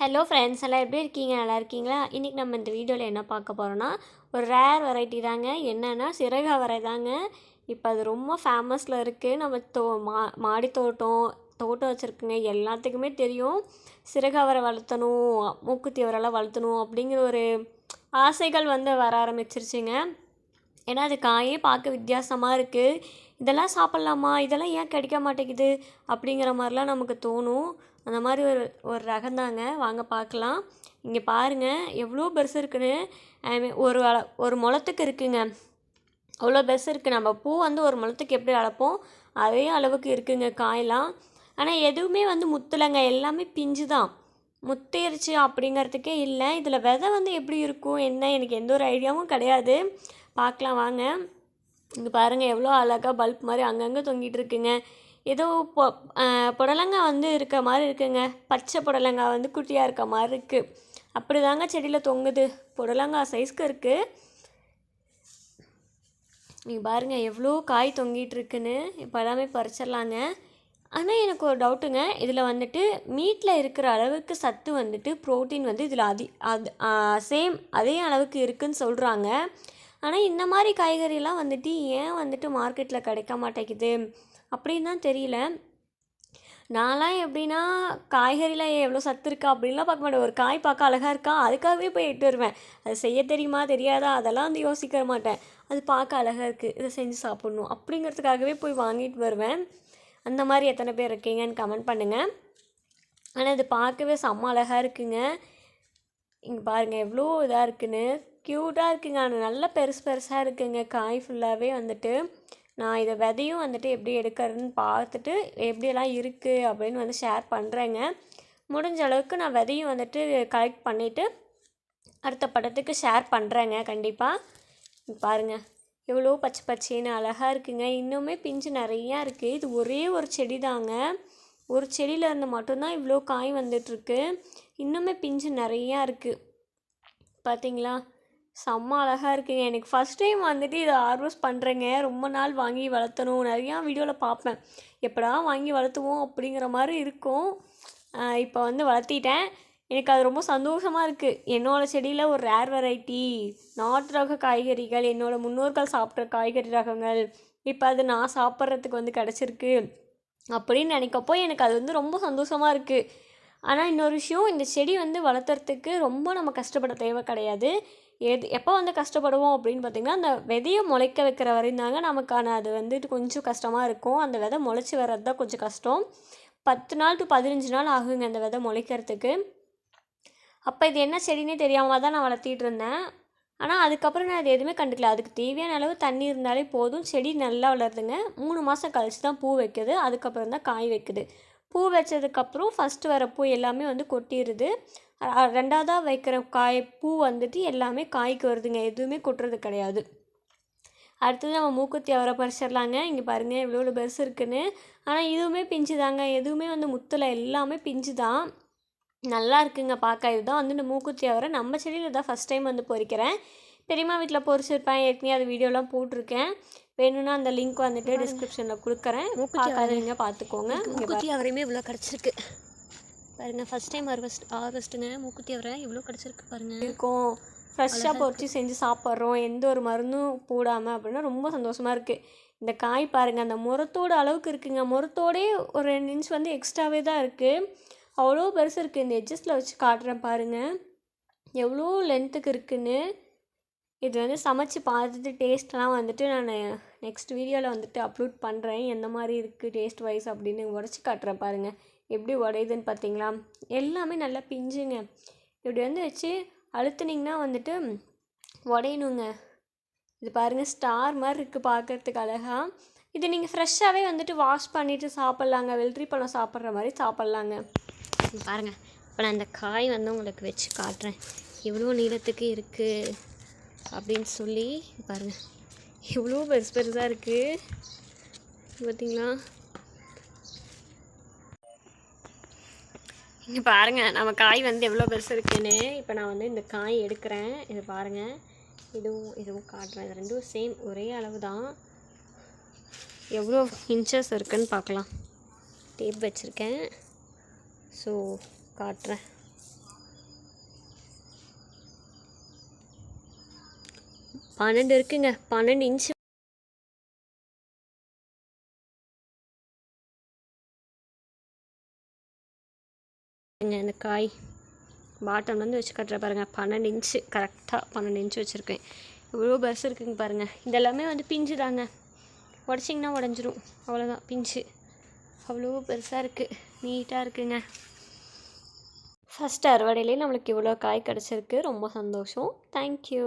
Hello friends எல்லாம் எப்படி இருக்கீங்க? நல்லா இருக்கீங்களா? இன்றைக்கி நம்ம இந்த வீடியோவில் என்ன பார்க்க போகிறோன்னா ஒரு ரேர் வெரைட்டி தாங்க. என்னென்னா சிறகவரை தாங்க இப்போ அது ரொம்ப ஃபேமஸில் இருக்குது நம்ம தோ மா மாடி தோட்டம் தோட்டம் வச்சுருக்குங்க. எல்லாத்துக்குமே தெரியும். சிறகாவரை வளர்த்தணும் மூக்குத்தி அவரெல்லாம் வளர்த்தணும் அப்படிங்கிற ஒரு ஆசைகள் வந்து வர ஆரம்பிச்சிருச்சுங்க. ஏன்னா அது காயே பார்க்க வித்தியாசமாக இருக்குது இதெல்லாம் சாப்பிட்லாமா? இதெல்லாம் ஏன் கிடைக்க மாட்டேங்குது? அப்படிங்கிற மாதிரிலாம் நமக்கு தோணும். அந்த மாதிரி ஒரு ஒரு ரகம்தாங்க வாங்க பார்க்கலாம். இங்கே பாருங்கள் எவ்வளோ பெருசு இருக்குன்னு. ஒரு அள ஒரு முளத்துக்கு இருக்குங்க. அவ்வளோ பெருசு இருக்குது நம்ம பூ வந்து ஒரு முளத்துக்கு எப்படி அளப்போம்? அதே அளவுக்கு இருக்குங்க காயெலாம் ஆனால் எதுவுமே வந்து முத்தலைங்க. எல்லாமே பிஞ்சு தான். முத்திருச்சு அப்படிங்கிறதுக்கே இல்லை. இதில் விதை வந்து எப்படி இருக்கும்? என்ன? எனக்கு எந்த ஒரு ஐடியாவும் கிடையாது. பார்க்கலாம் வாங்க. இங்கே பாருங்கள் எவ்வளோ அழகாக பல்ப் மாதிரி அங்கங்கே தொங்கிட்டு இருக்குங்க. ஏதோ பொ புடலங்காய் வந்து இருக்க மாதிரி இருக்குங்க. பச்சை புடலங்காய் வந்து குட்டியாக இருக்க மாதிரி இருக்குது அப்படி தாங்க செடியில் தொங்குது. புடலங்காய் சைஸ்க்கு இருக்குது நீங்கள் பாருங்கள் எவ்வளோ காய் தொங்கிட்டு இருக்குன்னு. இப்போ எல்லாமே பறிச்சிடலாங்க. ஆனால் எனக்கு ஒரு டவுட்டுங்க. இதில் வந்துட்டு மீட்டில் இருக்கிற அளவுக்கு சத்து வந்துட்டு ப்ரோட்டீன் வந்து இதில் அதி அது சேம் அதே அளவுக்கு இருக்குன்னு சொல்கிறாங்க ஆனால் இந்த மாதிரி காய்கறிலாம் வந்துட்டு ஏன் வந்துட்டு மார்க்கெட்டில் கிடைக்க மாட்டேங்குது? அப்படின்னு தான் தெரியல. நான்லாம் எப்படின்னா காய்கறியில் எவ்வளோ சத்து இருக்கா அப்படின்லாம் பார்க்க மாட்டேன். ஒரு காய் பார்க்க அழகாக இருக்கா? அதுக்காகவே போய் எட்டு வருவேன். அது செய்ய தெரியுமா? தெரியாதா? அதெல்லாம் வந்து யோசிக்க மாட்டேன். அது பார்க்க அழகாக இருக்குது இதை செஞ்சு சாப்பிட்ணும் அப்படிங்கிறதுக்காகவே போய் வாங்கிட்டு வருவேன். அந்த மாதிரி எத்தனை பேர் இருக்கீங்கன்னு கமெண்ட் பண்ணுங்கள் ஆனால் இது பார்க்கவே செம்ம அழகாக இருக்குங்க. இங்கே பாருங்கள் எவ்வளோ இதாக இருக்குன்னு. க்யூட்டாக இருக்குங்க. ஆனால் நல்லா பெருசு பெருசாக இருக்குங்க. காய் ஃபுல்லாகவே வந்துட்டு நான் இதை விதையும் வந்துட்டு எப்படி எடுக்கிறதுன்னு பார்த்துட்டு எப்படியெல்லாம் இருக்குது அப்படின்னு வந்து ஷேர் பண்ணுறேங்க முடிஞ்ச அளவுக்கு நான் விதையும் வந்துட்டு கலெக்ட் பண்ணிவிட்டு அடுத்த படத்துக்கு ஷேர் பண்ணுறேங்க கண்டிப்பாக பாருங்கள் எவ்வளோ பச்சை பச்சைன்னு அழகாக இருக்குங்க. இன்னுமே பிஞ்சு நிறையா இருக்குது இது ஒரே ஒரு செடி தாங்க. ஒரு செடியில் இருந்து மட்டும்தான் இவ்வளோ காய் வந்துட்டுருக்கு இன்னுமே பிஞ்சு நிறையா இருக்குது பார்த்தீங்களா செம்ம அழகாக இருக்குங்க. எனக்கு ஃபஸ்ட் டைம் வந்துட்டு இதை ஹார்வெஸ்ட் பண்ணுறேங்க ரொம்ப நாள் வாங்கி வளர்த்தணும். நிறையா வீடியோவில் பார்ப்பேன். எப்படா வாங்கி வளர்த்துவோம் அப்படிங்கிற மாதிரி இருக்கும். இப்போ வந்து வளர்த்திட்டேன். எனக்கு அது ரொம்ப சந்தோஷமாக இருக்குது என்னோடய செடியில் ஒரு ரேர் வெரைட்டி நாட்டு ரக காய்கறிகள் என்னோடய முன்னோர்கள் சாப்பிட்ற காய்கறி ரகங்கள். இப்போ அது நான் சாப்பிட்றதுக்கு வந்து கிடச்சிருக்கு. அப்படின்னு நினைக்கப்போ எனக்கு அது வந்து ரொம்ப சந்தோஷமாக இருக்குது ஆனால் இன்னொரு விஷயம் இந்த செடி வந்து வளர்த்துறதுக்கு ரொம்ப நம்ம கஷ்டப்பட தேவை கிடையாது. எது எப்போ வந்து கஷ்டப்படுவோம் அப்படின்னு பார்த்திங்கன்னா அந்த விதையை முளைக்க வைக்கிற வரையும் தாங்க நமக்கான அது வந்துட்டு கொஞ்சம் கஷ்டமாக இருக்கும். அந்த விதை முளைச்சி வர்றது தான் கொஞ்சம் கஷ்டம். பத்து நாள் டு பதினஞ்சு நாள் ஆகுங்க அந்த விதை முளைக்கிறதுக்கு. அப்போ இது என்ன செடினே தெரியாமல் தான் நான் வளர்த்திட்டு இருந்தேன். ஆனால் அதுக்கப்புறம் நான் அது எதுவுமே கண்டுக்கல. அதுக்கு தேவையான அளவு தண்ணி இருந்தாலே போதும். செடி நல்லா வளருதுங்க. மூணு மாதம் கழிச்சு தான் பூ வைக்குது. அதுக்கப்புறம் தான் காய் வைக்குது. பூ வச்சதுக்கப்புறம் ஃபஸ்ட்டு வர பூ எல்லாமே வந்து கொட்டிடுது ரெண்டாவதாக வைக்கிற காய் பூ வந்துட்டு எல்லாமே காய்க்கு வருதுங்க. எதுவுமே கொட்டுறது கிடையாது. அடுத்தது நம்ம மூக்குத்தி அவரை பறிச்சிடலாங்க. இங்கே பாருங்கள் இவ்வளோ பெருசு இருக்குன்னு. ஆனால் இதுவுமே பிஞ்சு தாங்க எதுவுமே வந்து முத்தில் எல்லாமே பிஞ்சு தான் நல்லா இருக்குங்க பார்க்க இதுதான் வந்து இந்த மூக்குத்தி அவரை. நம்ம செடியில் தான் ஃபஸ்ட் டைம் வந்து பொறிக்கிறேன். பெரியம்மா வீட்டில் பொறிச்சிருப்பேன் ஏற்கனவே அது வீடியோலாம் போட்டிருக்கேன். வேணும்னா அந்த லிங்க் வந்துட்டு டிஸ்கிரிப்ஷனில் கொடுக்குறேன். பார்க்காதவங்க பார்த்துக்கோங்க மூக்குத்தி அவரையுமே இவ்வளோ கிடச்சிருக்கு. பாருங்க ஃபஸ்ட் டைம் ஹார்வெஸ்ட் ஹார்வெஸ்ட்டுங்க மூக்குத்தி அவரை இவ்வளோ கிடச்சிருக்கு பாருங்க. இருக்கும். ஃப்ரெஷ்ஷாக பொறிச்சு செஞ்சு சாப்பிட்றோம். எந்த ஒரு மருந்தும் போடாமல் அப்படின்னா ரொம்ப சந்தோஷமாக இருக்குது இந்த காய் பாருங்கள் அந்த முரத்தோட அளவுக்கு இருக்குங்க. முரத்தோடே ஒரு ரெண்டு இன்ச் வந்து எக்ஸ்ட்ராவே தான் இருக்குது அவ்வளோ பெருசு இருக்குது இந்த எட்ஜஸில் வச்சு காட்டுறேன் பாருங்கள் எவ்வளோ லென்த்துக்கு இருக்குன்னு. இது வந்து சமைச்சு பார்த்துட்டு டேஸ்ட்லாம் வந்துட்டு நான் நெக்ஸ்ட் வீடியோவில் வந்துட்டு அப்லோட் பண்ணுறேன் எந்த மாதிரி இருக்குது டேஸ்ட் வைஸ் அப்படின்னு உடச்சி காட்டுறேன் பாருங்கள் எப்படி உடையுதுன்னு பார்த்தீங்களா? எல்லாமே நல்லா பிஞ்சுங்க. இப்படி வந்து வச்சு அழுத்துனிங்கன்னா வந்துட்டு உடையணுங்க. இது பாருங்கள் ஸ்டார் மாதிரி இருக்குது பார்க்கறதுக்கு அழகாக இது நீங்கள் ஃப்ரெஷ்ஷாகவே வந்துட்டு வாஷ் பண்ணிவிட்டு சாப்பிட்லாங்க. வெள்ளரி பழம் சாப்பிட்ற மாதிரி சாப்பிட்லாங்க. பாருங்கள் இப்போ நான் இந்த காய் வந்து உங்களுக்கு வச்சு காட்டுறேன். எவ்வளோ நீளத்துக்கு இருக்குது அப்படின்னு சொல்லி பாருங்க. எவ்வளோ பெருசு பெருசாக இருக்குது பார்த்தீங்களா இங்கே பாருங்கள் நம்ம காய் வந்து எவ்வளோ பெருசு இருக்குன்னு. இப்போ நான் வந்து இந்த காய் எடுக்கிறேன். இது பாருங்கள் இதுவும் இதுவும் காட்டுறேன். இது ரெண்டும் சேம் ஒரே அளவு தான் எவ்வளோ இன்ச்சஸ் இருக்குன்னு பார்க்கலாம். டேப் வச்சுருக்கேன். ஸோ காட்டுறேன். பன்னெண்டு இருக்குங்க. பன்னெண்டு இன்ச்சு இந்த காய் பாட்டம் வந்து வச்சு கட்டுற பாருங்கள் பன்னெண்டு இன்ச்சு கரெக்டாக பன்னெண்டு இன்ச்சு வச்சுருக்கேன். இவ்வளோ பஸ் இருக்குங்க பாருங்கள் இதெல்லாமே வந்து பிஞ்சு தாங்க. உடச்சிங்கன்னா உடஞ்சிரும். அவ்வளோதான் பிஞ்சு. அவ்வளோ பெருசாக இருக்குது நீட்டாக இருக்குங்க. ஃபஸ்ட் அறுவடையிலே நம்மளுக்கு இவ்வளோ காய் கிடச்சிருக்கு. ரொம்ப சந்தோஷம். தேங்க்யூ